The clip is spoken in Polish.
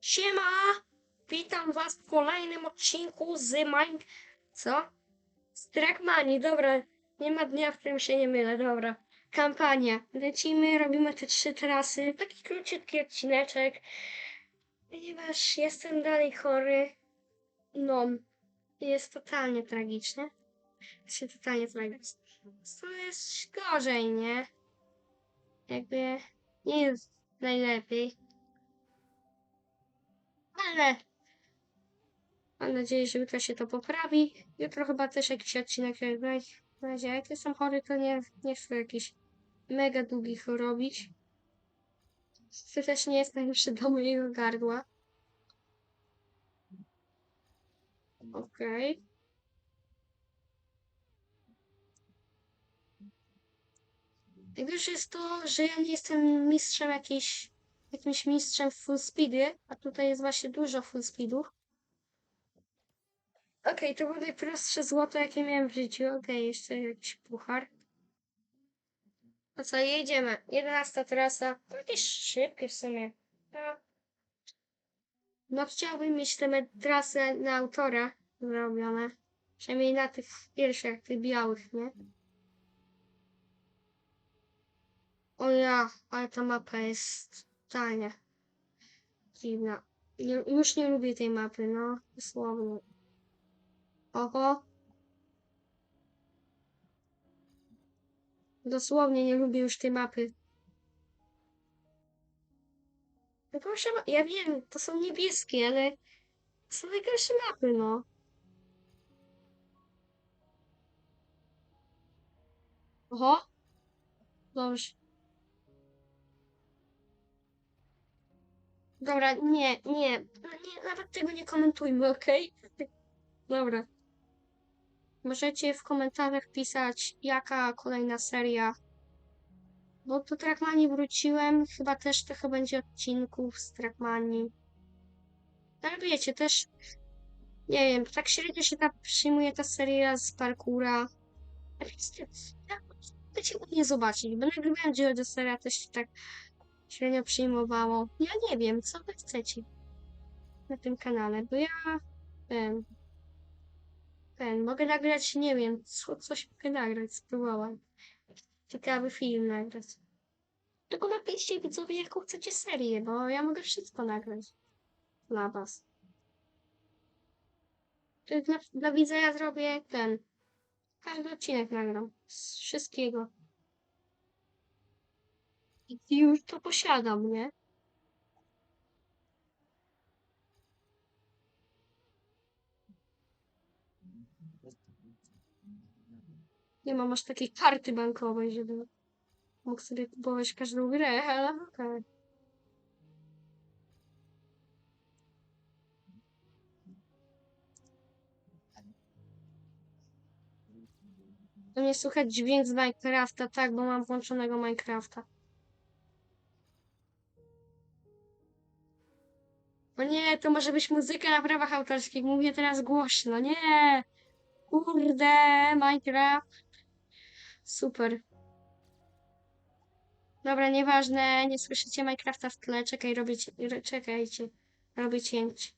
Siema! Witam was w kolejnym odcinku z Mine... Co? Z Trackmanii, dobra. Nie ma dnia, w którym się nie mylę, dobra. Kampania. Lecimy, robimy te trzy trasy. Taki króciutki odcineczek. Ponieważ jestem dalej chory. No. Jest totalnie tragicznie. Się totalnie tragicznie. To jest gorzej, nie? Jakby nie jest najlepiej. Ale mam nadzieję, że jutro się to poprawi. Jutro chyba też jakiś odcinek. Na razie jak jestem chory, to nie, nie chcę jakiś mega długich robić. To też nie jest najlepsze do mojego gardła. Okej. Najgorsze jest to, że ja nie jestem mistrzem jakiś, jakimś mistrzem w full speedy, a tutaj jest właśnie dużo full speedów. Okej, to było najprostsze złoto, jakie miałem w życiu. Okej, jeszcze jakiś puchar. No co, jedziemy. 11 trasa. To jakieś szybkie w sumie. No, no chciałbym mieć te me- trasy na autora zrobione. Przynajmniej na tych pierwszych, tych białych, nie? O ja, ale ta mapa jest totalnie dziwna. Już nie lubię tej mapy, no, dosłownie. Oho. Dosłownie nie lubię już tej mapy. Najgorsze ma- Ja wiem, to są niebieskie, ale to są najgorsze mapy, no. Oho. Dobrze. Dobra, nie, nie, no nie, nawet tego nie komentujmy, okej? Dobra. Możecie w komentarzach pisać, jaka kolejna seria. Bo do Trackmanii wróciłem, chyba też trochę będzie odcinków z Trackmanii. Ale wiecie, też, nie wiem, tak średnio się ta przyjmuje ta seria z parkura. Chcecie mnie zobaczyć, bo nagrywałem Geodę seria też się tak średnio przyjmowało. Ja nie wiem, co wy chcecie na tym kanale, bo ja ten, ten, mogę nagrać, nie wiem, co, coś mogę nagrać, spróbować. Ciekawy film nagrać. Tylko napiszcie widzowie, jaką chcecie serię, bo ja mogę wszystko nagrać dla was. Dla, dla widza ja zrobię ten, każdy odcinek nagram, z wszystkiego. I już to posiadam, nie? Nie mam aż takiej karty bankowej, żeby mógł sobie kupować każdą grę, ale okej. To nie słychać dźwięk z Minecrafta, tak, bo mam włączonego Minecrafta. O nie, to może być muzyka na prawach autorskich. Mówię teraz głośno. Nie! Kurde, Minecraft. Super. Dobra, nieważne, nie słyszycie Minecrafta w tle. Czekaj, robię, ci- ro- czekajcie. Robię cięcie.